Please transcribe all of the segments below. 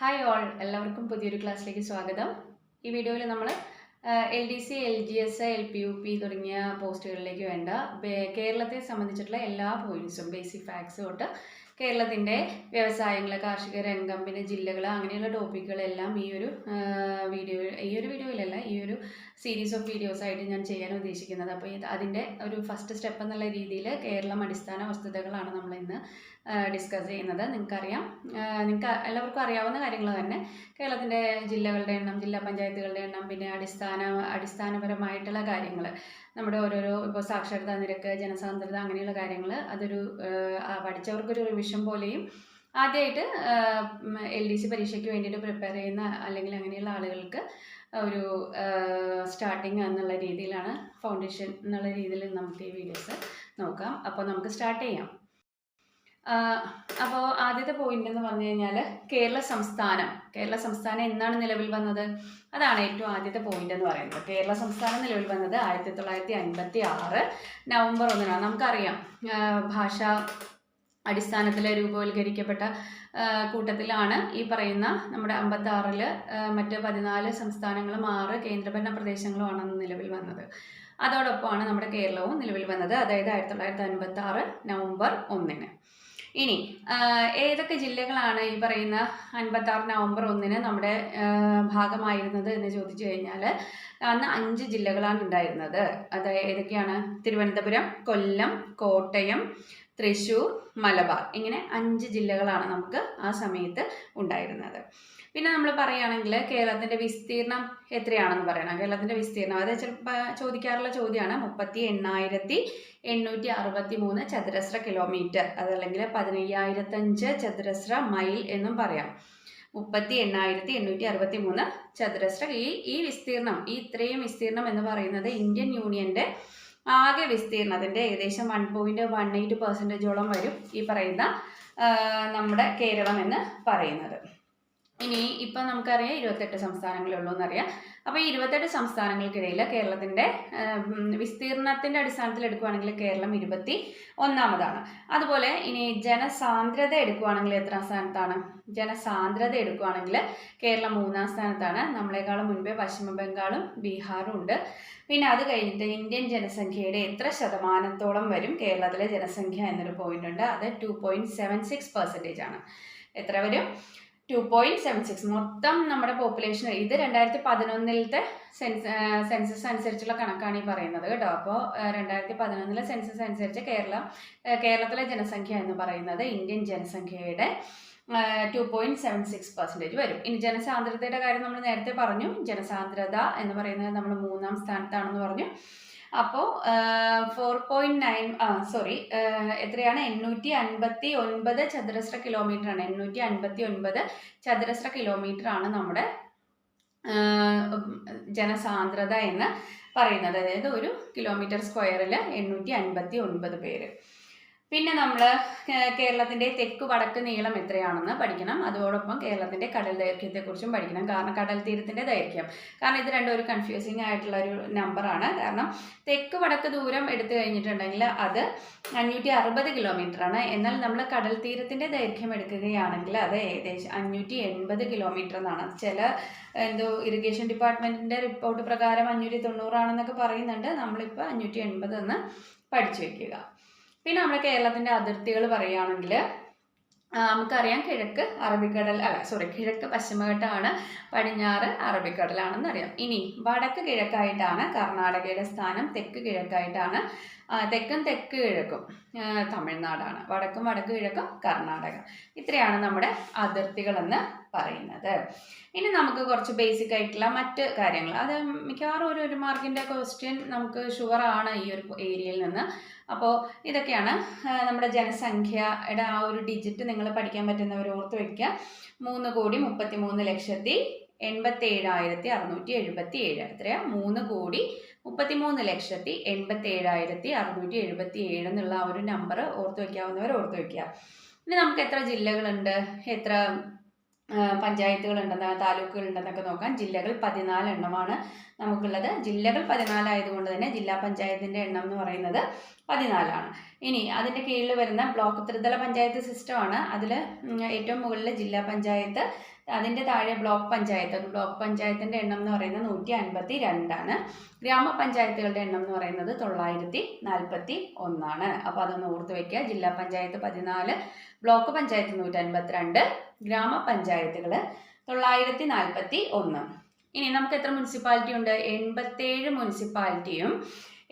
Hi all എല്ലാവർക്കും പുതിയൊരു ക്ലാസ്സിലേക്ക് സ്വാഗതം. ഈ വീഡിയോയിൽ നമ്മൾ L D C L G S L P U P തുടങ്ങിയ പോസ്റ്റുകളിലേക്ക് വേണ്ട കേരളത്തെ സംബന്ധിച്ചിട്ടുള്ള എല്ലാ പോയിന്റ്സും ബേസിക് ഫാക്ട്സ് തൊട്ട് കേരളത്തിന്റെ വ്യവസായങ്ങൾ കാർഷിക രംഗം പിന്നെ ജില്ലകൾ അങ്ങനെയുള്ള ടോപ്പിക്കുകളെല്ലാം ഈ ഒരു വീഡിയോ ഈ ഒരു വീഡിയോയിലല്ല ഈ ഒരു സീരീസ് ഓഫ് വീഡിയോസ് ആയിട്ട് ഞാൻ ചെയ്യാൻ ഉദ്ദേശിക്കുന്നത്. അപ്പോൾ അതിന്റെ ഒരു ഫസ്റ്റ് സ്റ്റെപ്പ് എന്നുള്ള രീതിയിൽ കേരളം അടിസ്ഥാന വസ്തുതകളാണ് നമ്മൾ ഇന്ന് ഡിസ്കസ് ചെയ്യുന്നത്. നിങ്ങൾക്കറിയാം നിങ്ങൾക്ക് എല്ലാവർക്കും അറിയാവുന്ന കാര്യങ്ങൾ തന്നെ. കേരളത്തിന്റെ ജില്ലകളുടെ എണ്ണം ജില്ലാ പഞ്ചായത്തുകളുടെ എണ്ണം പിന്നെ അടിസ്ഥാന അടിസ്ഥാനപരമായിട്ടുള്ള കാര്യങ്ങൾ നമ്മുടെ ഓരോരോ ഇപ്പോൾ സാക്ഷരതാ നിരക്ക് ജനസാന്ദ്രത അങ്ങനെയുള്ള കാര്യങ്ങൾ അതൊരു പഠിച്ചവർക്കൊരു റിവിഷൻ പോലെയും ആദ്യമായിട്ട് എൽ ഡി സി പരീക്ഷയ്ക്ക് വേണ്ടിയിട്ട് പ്രിപ്പയർ ചെയ്യുന്ന അല്ലെങ്കിൽ അങ്ങനെയുള്ള ആളുകൾക്ക് ഒരു സ്റ്റാർട്ടിങ് എന്നുള്ള രീതിയിലാണ് ഫൗണ്ടേഷൻ എന്നുള്ള രീതിയിൽ നമുക്ക് ഈ വീഡിയോസ് നോക്കാം. അപ്പോൾ നമുക്ക് സ്റ്റാർട്ട് ചെയ്യാം. അപ്പോൾ ആദ്യത്തെ പോയിന്റ് എന്ന് പറഞ്ഞു കഴിഞ്ഞാൽ കേരള സംസ്ഥാനം. കേരള സംസ്ഥാനം എന്നാണ് നിലവിൽ വന്നത്? അതാണ് ഏറ്റവും ആദ്യത്തെ പോയിന്റ് എന്ന് പറയുന്നത്. കേരള സംസ്ഥാനം നിലവിൽ വന്നത് ആയിരത്തി തൊള്ളായിരത്തി അൻപത്തി ആറ് നവംബർ ഒന്നിനാണ്. നമുക്കറിയാം ഭാഷ അടിസ്ഥാനത്തിൽ രൂപവൽക്കരിക്കപ്പെട്ട കൂട്ടത്തിലാണ് ഈ പറയുന്ന നമ്മുടെ അമ്പത്തി ആറിൽ മറ്റ് പതിനാല് സംസ്ഥാനങ്ങളും ആറ് കേന്ദ്രഭരണ പ്രദേശങ്ങളുമാണ് നിലവിൽ വന്നത്. അതോടൊപ്പമാണ് നമ്മുടെ കേരളവും നിലവിൽ വന്നത്. അതായത് ആയിരത്തി തൊള്ളായിരത്തി അൻപത്തി ആറ് നവംബർ ഒന്നിന്. ഇനി ഏതൊക്കെ ജില്ലകളാണ് ഈ പറയുന്ന അൻപത്തി ആറ് നവംബർ ഒന്നിന് നമ്മുടെ ഭാഗമായിരുന്നത് എന്ന് ചോദിച്ചു കഴിഞ്ഞാൽ അന്ന് അഞ്ച് ജില്ലകളാണ് ഉണ്ടായിരുന്നത്. അത് ഏതൊക്കെയാണ്? തിരുവനന്തപുരം കൊല്ലം കോട്ടയം തൃശൂർ മലബാർ. ഇങ്ങനെ അഞ്ച് ജില്ലകളാണ് നമുക്ക് ആ സമയത്ത് ഉണ്ടായിരുന്നത്. പിന്നെ നമ്മൾ പറയുകയാണെങ്കിൽ കേരളത്തിന്റെ വിസ്തീർണം എത്രയാണെന്ന് പറയണം. കേരളത്തിന്റെ വിസ്തീർണം അത് ചിലപ്പോൾ ചോദിക്കാറുള്ള ചോദ്യമാണ് മുപ്പത്തി എണ്ണായിരത്തി എണ്ണൂറ്റി അറുപത്തി മൂന്ന് ചതുരശ്ര കിലോമീറ്റർ അതല്ലെങ്കിൽ പതിനയ്യായിരത്തഞ്ച് ചതുരശ്ര മൈൽ എന്നും പറയാം. മുപ്പത്തി എണ്ണായിരത്തി എണ്ണൂറ്റി അറുപത്തി മൂന്ന് ചതുരശ്ര ഈ ഈ വിസ്തീർണം ഈ ഇത്രയും വിസ്തീർണം എന്ന് പറയുന്നത് ഇന്ത്യൻ യൂണിയന്റെ ആകെ വിസ്തീർണത്തിന്റെ ഏകദേശം വൺ പോയിന്റ് വൺ എയ്റ്റ് പെർസെന്റേജോളം വരും ഈ പറയുന്ന നമ്മുടെ കേരളം എന്ന് പറയുന്നത്. ഇനി ഇപ്പം നമുക്കറിയാം ഇരുപത്തെട്ട് സംസ്ഥാനങ്ങളേ ഉള്ളൂ എന്നറിയാം അപ്പോൾ ഈ ഇരുപത്തെട്ട് സംസ്ഥാനങ്ങൾക്കിടയിൽ കേരളത്തിന്റെ വിസ്തീർണത്തിന്റെ അടിസ്ഥാനത്തിൽ എടുക്കുകയാണെങ്കിൽ കേരളം ഇരുപത്തി ഒന്നാമതാണ്. അതുപോലെ ഇനി ജനസാന്ദ്രത എടുക്കുകയാണെങ്കിൽ എത്ര സ്ഥാനത്താണ്? ജനസാന്ദ്രത എടുക്കുകയാണെങ്കിൽ കേരളം മൂന്നാം സ്ഥാനത്താണ്. നമ്മളെക്കാളും മുൻപേ പശ്ചിമ ബംഗാളും ബീഹാറും ഉണ്ട്. പിന്നെ അത് കഴിഞ്ഞിട്ട് ഇന്ത്യൻ ജനസംഖ്യയുടെ എത്ര ശതമാനത്തോളം വരും കേരളത്തിലെ ജനസംഖ്യ എന്നൊരു പോയിന്റ് ഉണ്ട്. അത് two point seven six percentage ആണ്. എത്ര വരും? ടു പോയിന്റ് സെവൻ സിക്സ് മൊത്തം നമ്മുടെ പോപ്പുലേഷൻ ഇത് രണ്ടായിരത്തി പതിനൊന്നിലത്തെ സെൻസ് സെൻസസ് അനുസരിച്ചുള്ള കണക്കാണ് ഈ പറയുന്നത് കേട്ടോ. അപ്പോൾ രണ്ടായിരത്തി പതിനൊന്നിലെ സെൻസസ് അനുസരിച്ച് കേരളം കേരളത്തിലെ ജനസംഖ്യ എന്ന് പറയുന്നത് ഇന്ത്യൻ ജനസംഖ്യയുടെ two point seven six percentage വരും. ഇനി ജനസാന്ദ്രതയുടെ കാര്യം നമ്മൾ നേരത്തെ പറഞ്ഞു. ജനസാന്ദ്രത എന്ന് പറയുന്നത് നമ്മൾ മൂന്നാം സ്ഥാനത്താണെന്ന് പറഞ്ഞു. അപ്പോൾ ഫോർ പോയിന്റ് നയൻ ആ സോറി എത്രയാണ്? എണ്ണൂറ്റി അൻപത്തി ഒൻപത് ചതുരശ്ര കിലോമീറ്റർ ആണ്. എണ്ണൂറ്റി അൻപത്തി ഒൻപത് ചതുരശ്ര കിലോമീറ്റർ ആണ് നമ്മുടെ ജനസാന്ദ്രത എന്ന് പറയുന്നത്. അതായത് ഒരു കിലോമീറ്റർ സ്ക്വയറിൽ എണ്ണൂറ്റി അൻപത്തി ഒൻപത് പേര്. പിന്നെ നമ്മൾ കേരളത്തിന്റെ തെക്ക് വടക്ക് നീളം എത്രയാണെന്ന് പഠിക്കണം. അതോടൊപ്പം കേരളത്തിന്റെ കടൽ ദൈർഘ്യത്തെക്കുറിച്ചും പഠിക്കണം. കാരണം കടൽ തീരത്തിന്റെ ദൈർഘ്യം. കാരണം ഇത് രണ്ടും ഒരു കൺഫ്യൂസിങ് ആയിട്ടുള്ള ഒരു നമ്പറാണ് കാരണം തെക്ക് വടക്ക് ദൂരം എടുത്തു കഴിഞ്ഞിട്ടുണ്ടെങ്കിൽ അത് അഞ്ഞൂറ്റി അറുപത് കിലോമീറ്റർ ആണ്. എന്നാൽ നമ്മൾ കടൽ തീരത്തിന്റെ ദൈർഘ്യം എടുക്കുകയാണെങ്കിൽ അത് ഏകദേശം അഞ്ഞൂറ്റി എൺപത് കിലോമീറ്റർ എന്നാണ്. ചില എന്തോ ഇറിഗേഷൻ ഡിപ്പാർട്ട്മെന്റിന്റെ റിപ്പോർട്ട് പ്രകാരം അഞ്ഞൂറ്റി തൊണ്ണൂറാണെന്നൊക്കെ പറയുന്നുണ്ട്. നമ്മളിപ്പോൾ അഞ്ഞൂറ്റി എൺപത് എന്ന് പഠിച്ചു വെക്കുക. പിന്നെ നമ്മുടെ കേരളത്തിന്റെ അതിർത്തികൾ പറയുകയാണെങ്കിൽ നമുക്കറിയാം കിഴക്ക് അറബിക്കടൽ അല്ല സോറി കിഴക്ക് പശ്ചിമഘട്ടമാണ് പടിഞ്ഞാറ് അറബിക്കടലാണെന്ന് അറിയാം ഇനി വടക്ക് കിഴക്കായിട്ടാണ് കർണാടകയുടെ സ്ഥാനം തെക്ക് കിഴക്കായിട്ടാണ് തെക്കും തെക്ക് കിഴക്കും തമിഴ്നാടാണ്. വടക്കും വടക്ക് കിഴക്കും കർണാടക. ഇത്രയാണ് നമ്മുടെ അതിർത്തികളെന്ന് പറയുന്നത്. ഇനി നമുക്ക് കുറച്ച് ബേസിക് ആയിട്ടുള്ള മറ്റ് കാര്യങ്ങൾ. അത് മിക്കവാറും ഒരു ഒരു മാർക്കിന്റെ ക്വസ്റ്റ്യൻ നമുക്ക് ഷുവർ ആണ് ഈ ഒരു ഏരിയയിൽ നിന്ന്. അപ്പോൾ ഇതൊക്കെയാണ് നമ്മുടെ ജനസംഖ്യയുടെ ആ ഒരു ഡിജിറ്റ് നിങ്ങൾ പഠിക്കാൻ പറ്റുന്നവർ ഓർത്ത് വയ്ക്കുക മൂന്ന് കോടി മുപ്പത്തി മൂന്ന് ലക്ഷത്തി എൺപത്തി ഏഴായിരത്തി അറുന്നൂറ്റി എഴുപത്തി ഏഴ് എത്രയാ? മൂന്ന് കോടി മുപ്പത്തി മൂന്ന് ലക്ഷത്തി എൺപത്തി ഏഴായിരത്തി അറുന്നൂറ്റി എഴുപത്തി ഏഴ് എന്നുള്ള ആ ഒരു നമ്പർ ഓർത്ത് വയ്ക്കാവുന്നവർ ഓർത്ത് വയ്ക്കുക ഇനി നമുക്ക് എത്ര ജില്ലകളുണ്ട്? എത്ര ആ, താലൂക്കുകൾ താലൂക്കുകളുണ്ടെന്നൊക്കെ നോക്കാം. ജില്ലകൾ പതിനാല് എണ്ണമാണ് നമുക്കുള്ളത്. ജില്ലകൾ പതിനാലായതുകൊണ്ട് തന്നെ ജില്ലാ പഞ്ചായത്തിന്റെ എണ്ണം എന്ന് പറയുന്നത് പതിനാലാണ്. ഇനി അതിന്റെ കീഴിൽ വരുന്ന ബ്ലോക്ക് ത്രിതല പഞ്ചായത്ത് സിസ്റ്റമാണ്. അതിൽ ഏറ്റവും മുകളിൽ ജില്ലാ പഞ്ചായത്ത് അതിന്റെ താഴെ ബ്ലോക്ക് പഞ്ചായത്ത്. ബ്ലോക്ക് പഞ്ചായത്തിന്റെ എണ്ണം എന്ന് പറയുന്നത് നൂറ്റി അൻപത്തി രണ്ടാണ് ഗ്രാമപഞ്ചായത്തുകളുടെ എണ്ണം എന്ന് പറയുന്നത് തൊള്ളായിരത്തി നാൽപ്പത്തി ഒന്നാണ് അപ്പോൾ അതൊന്ന് ഓർത്ത് വയ്ക്കുക. ജില്ലാ പഞ്ചായത്ത് പതിനാല് ബ്ലോക്ക് പഞ്ചായത്ത് നൂറ്റി അൻപത്തിരണ്ട് ഗ്രാമപഞ്ചായത്തുകൾ തൊള്ളായിരത്തി നാൽപ്പത്തി ഒന്ന് ഇനി നമുക്ക് എത്ര മുനിസിപ്പാലിറ്റി ഉണ്ട്? എൺപത്തേഴ് മുനിസിപ്പാലിറ്റിയും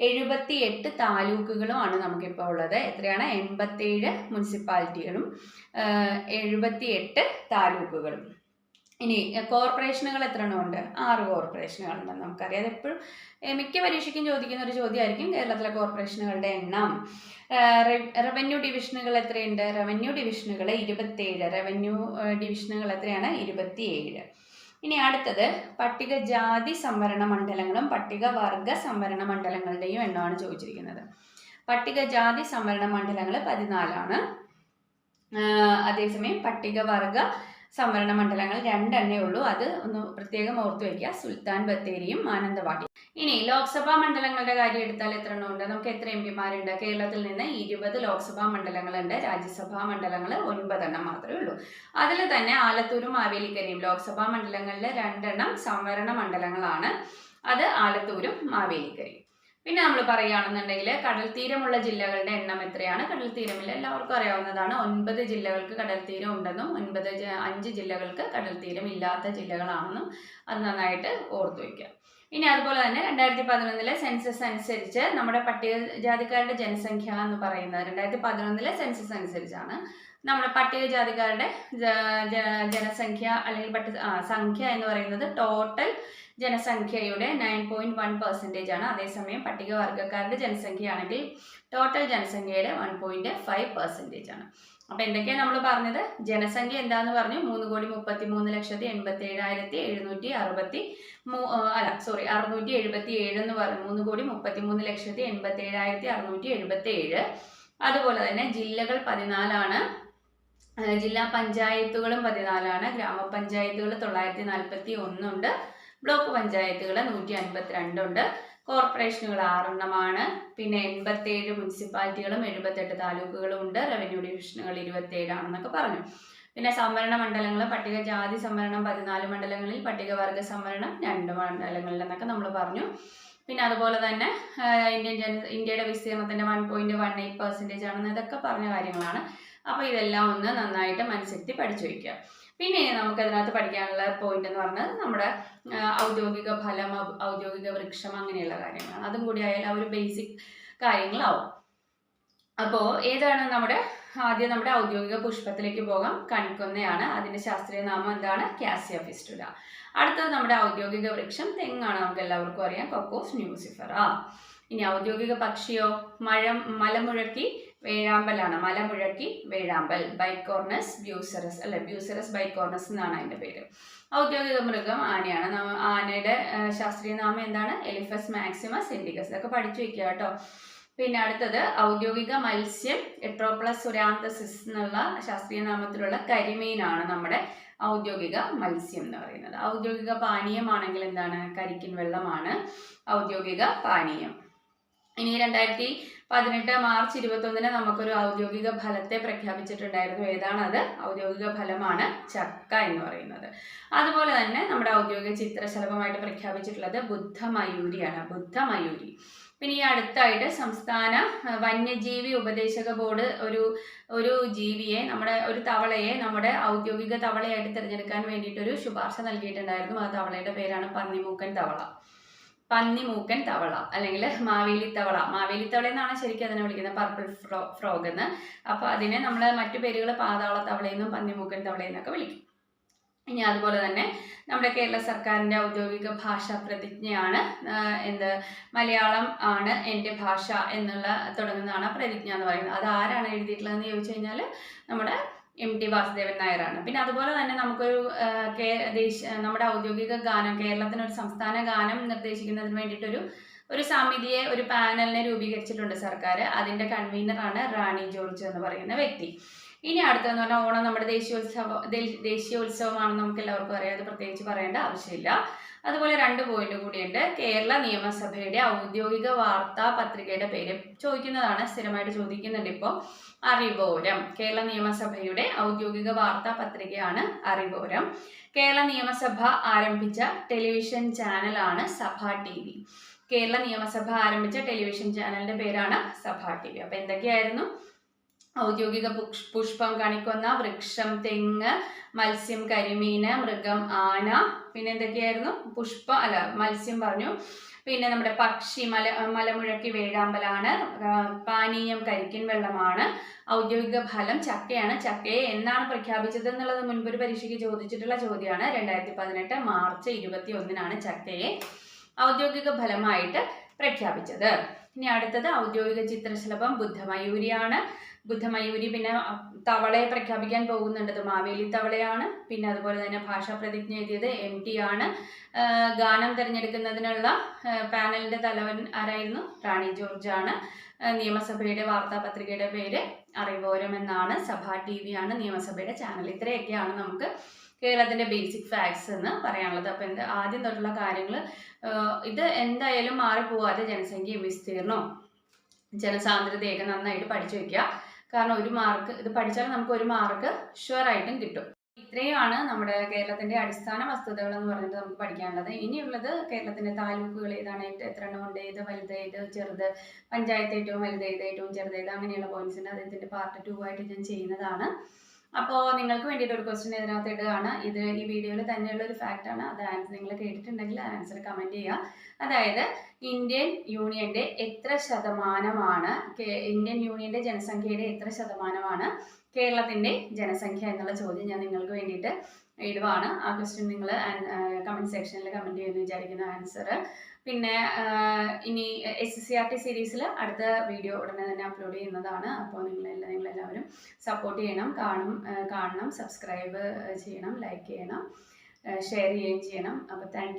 എഴുപത്തി എട്ട് താലൂക്കുകളുമാണ് നമുക്കിപ്പോൾ ഉള്ളത്. എത്രയാണ്? എൺപത്തേഴ് മുനിസിപ്പാലിറ്റികളും എഴുപത്തി എട്ട് താലൂക്കുകളും. ഇനി കോർപ്പറേഷനുകൾ എത്ര എണ്ണം ഉണ്ട്? ആറ് കോർപ്പറേഷനുകൾ ഉണ്ടെന്ന് നമുക്കറിയാം അതെപ്പോഴും മിക്ക പരീക്ഷയ്ക്കും ചോദിക്കുന്ന ഒരു ചോദ്യമായിരിക്കും കേരളത്തിലെ കോർപ്പറേഷനുകളുടെ എണ്ണം. റവന്യൂ ഡിവിഷനുകൾ എത്രയുണ്ട്? റവന്യൂ ഡിവിഷനുകൾ ഇരുപത്തേഴ് റവന്യൂ ഡിവിഷനുകൾ എത്രയാണ്? ഇരുപത്തിയേഴ്. ഇനി അടുത്തത് പട്ടികജാതി സംവരണ മണ്ഡലങ്ങളും പട്ടികവർഗ സംവരണ മണ്ഡലങ്ങളുടെയും എണ്ണമാണ് ചോദിച്ചിരിക്കുന്നത്. പട്ടികജാതി സംവരണ മണ്ഡലങ്ങൾ പതിനാലാണ്. അതേസമയം പട്ടികവർഗ സംവരണ മണ്ഡലങ്ങൾ രണ്ടെണ്ണേ ഉള്ളൂ. അത് ഒന്ന് പ്രത്യേകം ഓർത്തു വയ്ക്കുക സുൽത്താൻ ബത്തേരിയും മാനന്തവാടി ഇനി ലോക്സഭാ മണ്ഡലങ്ങളുടെ കാര്യം എടുത്താൽ എത്ര എണ്ണം ഉണ്ട്? നമുക്ക് എത്ര എം പിമാരുണ്ട്? കേരളത്തിൽ നിന്ന് ഇരുപത് ലോക്സഭാ മണ്ഡലങ്ങളുണ്ട്. രാജ്യസഭാ മണ്ഡലങ്ങൾ ഒൻപതെണ്ണം മാത്രമേ ഉള്ളൂ. അതിൽ തന്നെ ആലത്തൂരും മാവേലിക്കരയും ലോക്സഭാ മണ്ഡലങ്ങളിൽ രണ്ടെണ്ണം സംവരണ മണ്ഡലങ്ങളാണ്. അത് ആലത്തൂരും മാവേലിക്കരയും. പിന്നെ നമ്മൾ പറയുകയാണെന്നുണ്ടെങ്കിൽ കടൽ തീരമുള്ള ജില്ലകളുടെ എണ്ണം എത്രയാണ്? കടൽ തീരമില്ല എല്ലാവർക്കും അറിയാവുന്നതാണ്. ഒൻപത് ജില്ലകൾക്ക് കടൽ തീരം ഉണ്ടെന്നും ഒൻപത് അഞ്ച് ജില്ലകൾക്ക് കടൽ തീരം ഇല്ലാത്ത ജില്ലകളാണെന്നും അത് നന്നായിട്ട് ഓർത്തു വയ്ക്കുക ഇനി അതുപോലെ തന്നെ രണ്ടായിരത്തി പതിനൊന്നിലെ സെൻസസ് അനുസരിച്ച് നമ്മുടെ പട്ടികജാതിക്കാരുടെ ജനസംഖ്യ എന്ന് പറയുന്നത് രണ്ടായിരത്തി പതിനൊന്നിലെ സെൻസസ് അനുസരിച്ചാണ്. നമ്മുടെ പട്ടികജാതിക്കാരുടെ ജനസംഖ്യ അല്ലെങ്കിൽ പട്ടി സംഖ്യ എന്ന് പറയുന്നത് ടോട്ടൽ ജനസംഖ്യയുടെ നയൻ പോയിന്റ് വൺ പെർസെന്റേജ് ആണ്. അതേസമയം പട്ടികവർഗക്കാരുടെ ജനസംഖ്യയാണെങ്കിൽ ടോട്ടൽ ജനസംഖ്യയുടെ വൺ പോയിന്റ് ഫൈവ് പെർസെന്റേജ് ആണ്. അപ്പൊ എന്തൊക്കെയാണ് നമ്മൾ പറഞ്ഞത്? ജനസംഖ്യ എന്താന്ന് പറഞ്ഞു? മൂന്ന് കോടി മുപ്പത്തി മൂന്ന് ലക്ഷത്തി എൺപത്തി ഏഴായിരത്തി എഴുന്നൂറ്റി അറുപത്തി അല്ല സോറി അറുന്നൂറ്റി എഴുപത്തി ഏഴ് എന്ന് പറഞ്ഞു മൂന്ന് കോടി മുപ്പത്തി മൂന്ന് ലക്ഷത്തി എൺപത്തി ഏഴായിരത്തി അറുന്നൂറ്റി എഴുപത്തി ഏഴ് അതുപോലെ തന്നെ ജില്ലകൾ പതിനാലാണ്. ജില്ലാ പഞ്ചായത്തുകളും പതിനാലാണ്. ഗ്രാമപഞ്ചായത്തുകൾ തൊള്ളായിരത്തി നാൽപ്പത്തി ഒന്നുണ്ട് ബ്ലോക്ക് പഞ്ചായത്തുകൾ നൂറ്റി അൻപത്തിരണ്ടുണ്ട് കോർപ്പറേഷനുകൾ ആറെണ്ണമാണ്. പിന്നെ എൺപത്തേഴ് മുനിസിപ്പാലിറ്റികളും എഴുപത്തെട്ട് താലൂക്കുകളും ഉണ്ട് റവന്യൂ ഡിവിഷനുകൾ ഇരുപത്തേഴാണെന്നൊക്കെ പറഞ്ഞു. പിന്നെ സംവരണ മണ്ഡലങ്ങൾ പട്ടികജാതി സംവരണം പതിനാല് മണ്ഡലങ്ങളിൽ പട്ടികവർഗ സംവരണം രണ്ട് മണ്ഡലങ്ങളിൽ എന്നൊക്കെ നമ്മൾ പറഞ്ഞു. പിന്നെ അതുപോലെ തന്നെ ഇന്ത്യൻ ജന ഇന്ത്യയുടെ വിസ്തീർണത്തിന്റെ one point one eight percentage ആണെന്ന് ഇതൊക്കെ പറഞ്ഞ കാര്യങ്ങളാണ്. അപ്പോൾ ഇതെല്ലാം ഒന്ന് നന്നായിട്ട് മനസ്സിരുത്തി പഠിച്ചു വയ്ക്കുക പിന്നെ നമുക്ക് അതിനകത്ത് പഠിക്കാനുള്ള പോയിന്റ് എന്ന് പറഞ്ഞാൽ നമ്മുടെ ഔദ്യോഗിക ഫലം ഔദ്യോഗിക വൃക്ഷം അങ്ങനെയുള്ള കാര്യങ്ങളാണ്. അതും കൂടി ആയാലും ആ ഒരു ബേസിക് കാര്യങ്ങളാവും. അപ്പോൾ ഏതാണ് നമ്മുടെ ആദ്യം നമ്മുടെ ഔദ്യോഗിക പുഷ്പത്തിലേക്ക് പോകാം. കണിക്കൊന്നയാണ്. അതിന്റെ ശാസ്ത്രീയ നാമം എന്താണ്? കാസിയ ഫിസ്റ്റുല അടുത്തത് നമ്മുടെ ഔദ്യോഗിക വൃക്ഷം തെങ്ങാണ്. നമുക്ക് എല്ലാവർക്കും അറിയാം. Cocos nucifera. ഇനി ഔദ്യോഗിക പക്ഷിയോ മഴ മലമുഴക്കി വേഴാമ്പലാണ്. മലമുഴക്കി വേഴാമ്പൽ. ബൈക്കോർണസ് ബ്യൂസറസ് അല്ലെ? ബ്യൂസറസ് ബൈക്കോർണസ് എന്നാണ് അതിന്റെ പേര്. ഔദ്യോഗിക മൃഗം ആനയാണ്. ആനയുടെ ശാസ്ത്രീയ നാമം എന്താണ്? എലിഫസ് മാക്സിമസ് ഇൻഡിക്കസ് ഇതൊക്കെ പഠിച്ചു വെക്കുക കേട്ടോ. പിന്നെ അടുത്തത് ഔദ്യോഗിക മത്സ്യം എട്രോപ്ലസ് സുരാന്തസിസ് എന്നുള്ള ശാസ്ത്രീയ നാമത്തിലുള്ള കരിമീനാണ് നമ്മുടെ ഔദ്യോഗിക മത്സ്യം എന്ന് പറയുന്നത്. ഔദ്യോഗിക പാനീയമാണെങ്കിൽ എന്താണ്? കരിക്കിൻ വെള്ളമാണ് ഔദ്യോഗിക പാനീയം. ഇനി രണ്ടായിരത്തി പതിനെട്ട് മാർച്ച് ഇരുപത്തൊന്നിന് നമുക്കൊരു ഔദ്യോഗിക ഫലത്തെ പ്രഖ്യാപിച്ചിട്ടുണ്ടായിരുന്നു. ഏതാണ് അത്? ഔദ്യോഗിക ഫലമാണ് ചക്ക എന്ന് പറയുന്നത്. അതുപോലെ തന്നെ നമ്മുടെ ഔദ്യോഗിക ചിത്രശലഭമായിട്ട് പ്രഖ്യാപിച്ചിട്ടുള്ളത് ബുദ്ധമയൂരിയാണ് ബുദ്ധമയൂരി. പിന്നെ ഈ അടുത്തായിട്ട് സംസ്ഥാന വന്യജീവി ഉപദേശക ബോർഡ് ഒരു ഒരു ജീവിയെ നമ്മുടെ ഒരു തവളയെ നമ്മുടെ ഔദ്യോഗിക തവളയായിട്ട് തിരഞ്ഞെടുക്കാൻ വേണ്ടിയിട്ടൊരു ശുപാർശ നൽകിയിട്ടുണ്ടായിരുന്നു. ആ തവളയുടെ പേരാണ് പന്നിമൂക്കൻ തവള. പന്നിമൂക്കൻ തവള അല്ലെങ്കിൽ മാവേലി തവള മാവേലി തവള എന്നാണ് ശരിക്കും അതിനെ വിളിക്കുന്നത് പർപ്പിൾ ഫ്രോ ഫ്രോഗ് എന്ന്. അപ്പോൾ അതിനെ നമ്മൾ മറ്റു പേരുകൾ പാതാള തവളയെന്നും പന്നിമൂക്കൻ തവളയെന്നൊക്കെ വിളിക്കും. ഇനി അതുപോലെ തന്നെ നമ്മുടെ കേരള സർക്കാരിന്റെ ഔദ്യോഗിക ഭാഷാ പ്രതിജ്ഞയാണ് എന്ത്? മലയാളം ആണ് എന്റെ ഭാഷ എന്നുള്ള തുടങ്ങുന്നതാണ് പ്രതിജ്ഞ എന്ന് പറയുന്നത്. അത് ആരാണ് എഴുതിയിട്ടുള്ളതെന്ന് ചോദിച്ചു കഴിഞ്ഞാൽ നമ്മുടെ എം ടി വാസുദേവൻ നായരാണ് പിന്നെ അതുപോലെ തന്നെ നമുക്കൊരു നമ്മുടെ ഔദ്യോഗിക ഗാനം കേരളത്തിന് ഒരു സംസ്ഥാന ഗാനം നിർദ്ദേശിക്കുന്നതിന് വേണ്ടിയിട്ടൊരു ഒരു സമിതിയെ ഒരു പാനലിനെ രൂപീകരിച്ചിട്ടുണ്ട് സർക്കാർ അതിന്റെ കൺവീനറാണ് റാണി ജോർജ് എന്ന് പറയുന്ന വ്യക്തി. ഇനി അടുത്തതെന്ന് പറഞ്ഞാൽ ഓണം നമ്മുടെ ദേശീയോത്സവ ദേശീയോത്സവമാണെന്ന് നമുക്ക് എല്ലാവർക്കും അറിയാം. അത് പ്രത്യേകിച്ച് പറയേണ്ട ആവശ്യമില്ല. അതുപോലെ രണ്ട് പോയിന്റ് കൂടിയുണ്ട്. കേരള നിയമസഭയുടെ ഔദ്യോഗിക വാർത്താ പത്രികയുടെ പേര് ചോദിക്കുന്നതാണ് സ്ഥിരമായിട്ട് ചോദിക്കുന്നുണ്ട് ഇപ്പോൾ അറിവോരം. കേരള നിയമസഭയുടെ ഔദ്യോഗിക വാർത്താ പത്രികയാണ് അറിവോരം. കേരള നിയമസഭ ആരംഭിച്ച ടെലിവിഷൻ ചാനലാണ് സഭ ടി വി. കേരള നിയമസഭ ആരംഭിച്ച ടെലിവിഷൻ ചാനലിന്റെ പേരാണ് സഭ ടി വി. അപ്പൊ എന്തൊക്കെയായിരുന്നു? ഔദ്യോഗിക പുഷ്- പുഷ്പം കണിക്കൊന്ന വൃക്ഷം തെങ്ങ് മത്സ്യം കരിമീന് മൃഗം ആന പിന്നെ എന്തൊക്കെയായിരുന്നു? പുഷ്പ അല്ല മത്സ്യം പറഞ്ഞു. പിന്നെ നമ്മുടെ പക്ഷി മല മലമുഴക്കി വേഴാമ്പലാണ് പാനീയം കരിക്കിൻ വെള്ളമാണ് ഔദ്യോഗിക ഫലം ചക്കയാണ്. ചക്കയെ എന്നാണ് പ്രഖ്യാപിച്ചത് എന്നുള്ളത് മുൻപൊരു പരീക്ഷയ്ക്ക് ചോദിച്ചിട്ടുള്ള ചോദ്യമാണ്. രണ്ടായിരത്തി പതിനെട്ട് മാർച്ച് ഇരുപത്തി ഒന്നിനാണ് ചക്കയെ ഔദ്യോഗിക ഫലമായിട്ട് പ്രഖ്യാപിച്ചത്. ഇനി അടുത്തത് ഔദ്യോഗിക ചിത്രശലഭം ബുദ്ധമയൂരിയാണ്. ബുദ്ധമയൂരി പിന്നെ തവളയെ പ്രഖ്യാപിക്കാൻ പോകുന്നുണ്ടത് മാവേലി തവളയാണ്. പിന്നെ അതുപോലെ തന്നെ ഭാഷാ പ്രതിജ്ഞ എഴുതിയത് എം ടി ആണ്. ഗാനം തിരഞ്ഞെടുക്കുന്നതിനുള്ള പാനലിന്റെ തലവൻ ആരായിരുന്നു? റാണി ജോർജ് ആണ്. നിയമസഭയുടെ വാർത്താപത്രികയുടെ പേര് അറിവോരം എന്നാണ്. സഭ ടി വി ആണ് നിയമസഭയുടെ ചാനൽ. ഇത്രയൊക്കെയാണ് നമുക്ക് കേരളത്തിന്റെ ബേസിക് ഫാക്ട്സ് എന്ന് പറയാനുള്ളത്. അപ്പോൾ എന്ത് ആദ്യം തൊട്ടുള്ള കാര്യങ്ങൾ ഇത് എന്തായാലും മാറിപ്പോവാതെ ജനസംഖ്യയും വിസ്തീർണവും ജനസാന്ദ്രതയൊക്കെ നന്നായിട്ട് പഠിച്ചു വെക്കുക. കാരണം ഒരു മാർക്ക് ഇത് പഠിച്ചാൽ നമുക്ക് ഒരു മാർക്ക് ഷുവർ ആയിട്ടും കിട്ടും. ഇത്രയുമാണ് നമ്മുടെ കേരളത്തിന്റെ അടിസ്ഥാന വസ്തുതകൾ എന്ന് പറഞ്ഞിട്ട് നമുക്ക് പഠിക്കാനുള്ളത്. ഇനിയുള്ളത് കേരളത്തിന്റെ താലൂക്കുകൾ ഏതാണ്? എത്ര എണ്ണം ഉണ്ട്? ഏത് വലുത് ഏത് ചെറുത്? പഞ്ചായത്ത് ഏറ്റവും വലുത് ഏത് ഏറ്റവും ചെറുത്? ഏത് അങ്ങനെയുള്ള ഉണ്ട്. അതിന്റെ പാർട്ട് ടു ആയിട്ട് ഞാൻ ചെയ്യുന്നതാണ്. അപ്പോൾ നിങ്ങൾക്ക് വേണ്ടിയിട്ട് ഒരു ക്വസ്റ്റ്യൻ ഇതിനകത്ത് ഇടുകയാണ്. ഇത് ഈ വീഡിയോയിൽ തന്നെയുള്ള ഒരു ഫാക്റ്റ് ആണ്. അത് ആൻസർ നിങ്ങൾ കേട്ടിട്ടുണ്ടെങ്കിൽ ആൻസർ കമന്റ് ചെയ്യുക. അതായത് ഇന്ത്യൻ യൂണിയന്റെ എത്ര ശതമാനമാണ് ഇന്ത്യൻ യൂണിയന്റെ ജനസംഖ്യയുടെ എത്ര ശതമാനമാണ്? കേരളത്തിന്റെ ജനസംഖ്യ എന്നുള്ള ചോദ്യം ഞാൻ നിങ്ങൾക്ക് വേണ്ടിയിട്ട് ഇടുവാണ്. ആ ക്വസ്റ്റ്യൻ നിങ്ങൾ കമന്റ് സെക്ഷനിൽ കമന്റ് ചെയ്യുമെന്ന് വിചാരിക്കുന്ന ആൻസർ പിന്നെ ഇനി എസ് സി ആർ ടി സീരീസിൽ അടുത്ത വീഡിയോ ഉടനെ തന്നെ അപ്ലോഡ് ചെയ്യുന്നതാണ്. അപ്പോൾ നിങ്ങളെല്ലാം നിങ്ങളെല്ലാവരും സപ്പോർട്ട് ചെയ്യണം കാണും കാണണം സബ്സ്ക്രൈബ് ചെയ്യണം ലൈക്ക് ചെയ്യണം ഷെയർ ചെയ്യുകയും ചെയ്യണം. അപ്പോൾ താങ്ക്